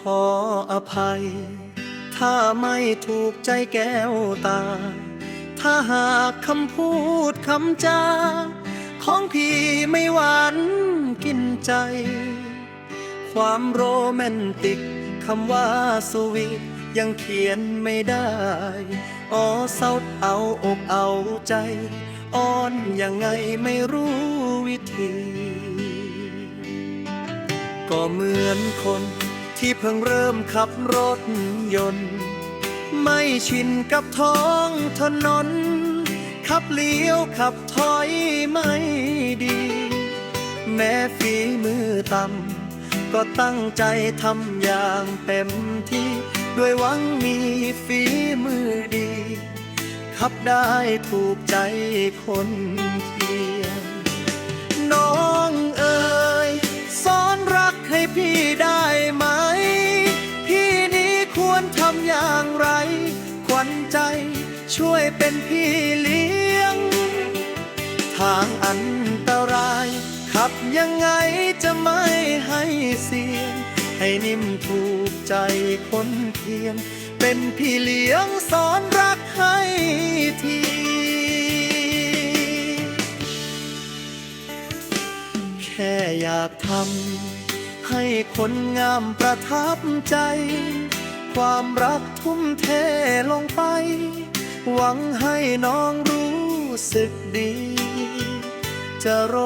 ขอภัย ถ้าไม่ถูกใจแก้วตา ถ้าหากคำพูดคำจา ของพี่ไม่หวานกินใจ ความโรแมนติกคำว่าสวีทยังเขียนไม่ได้ อ๋อเศร้าเอาอกเอาใจ อ้อนยังไงไม่รู้วิธี ก็เหมือนคน ที่เพิ่งเริ่มขับรถยนต์ ไม่ชินกับท้องถนน ขับเลี้ยวขับถอยไม่ดี แม้ฝีมือต่ำก็ตั้งใจทำอย่างเต็มที่ ด้วยหวังมีฝีมือดี ขับได้ถูกใจคนที ช่วยเป็นพี่เลี้ยง ทางอันตราย ขับยังไงจะไม่ให้เสียง ให้นิ่มถูกใจคนเพียง เป็นพี่เลี้ยงสอนรักให้ทีแค่อยากทำให้คนงามประทับใจ ความรักทุ่มเทลงไป วังให้น้องรู้สึกดี จะโร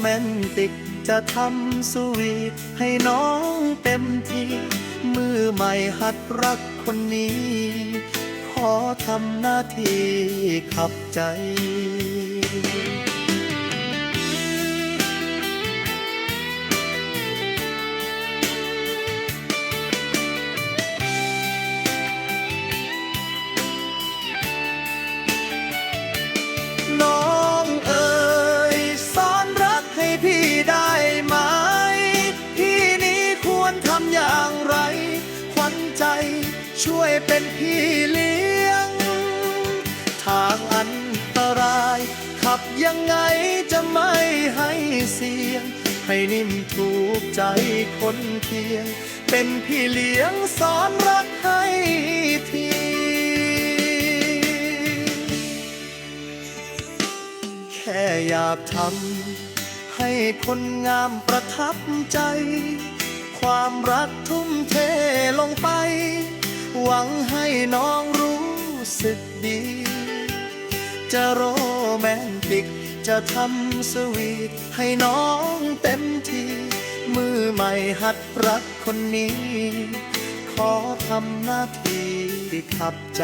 แมนติกจะทำสวีทให้น้องเต็มที่ มือใหม่หัดรักคนนี้ ขอทำหน้าที่ขับใจ ช่วยเป็นพี่เลี้ยง ทางอันตราย ขับยังไงจะไม่ให้เสียง ให้นิ่มถูกใจคนเพียง เป็นพี่เลี้ยงสอนรักให้ทีแค่อยากทำให้คนงามประทับใจ ความรักทุ่มเทลงไป หวังให้น้องรู้สึกดี จะโรแมนติก จะทำสวีทให้น้องเต็มที่มือใหม่หัดรักคนนี้ ขอทำหน้าที่ขับใจ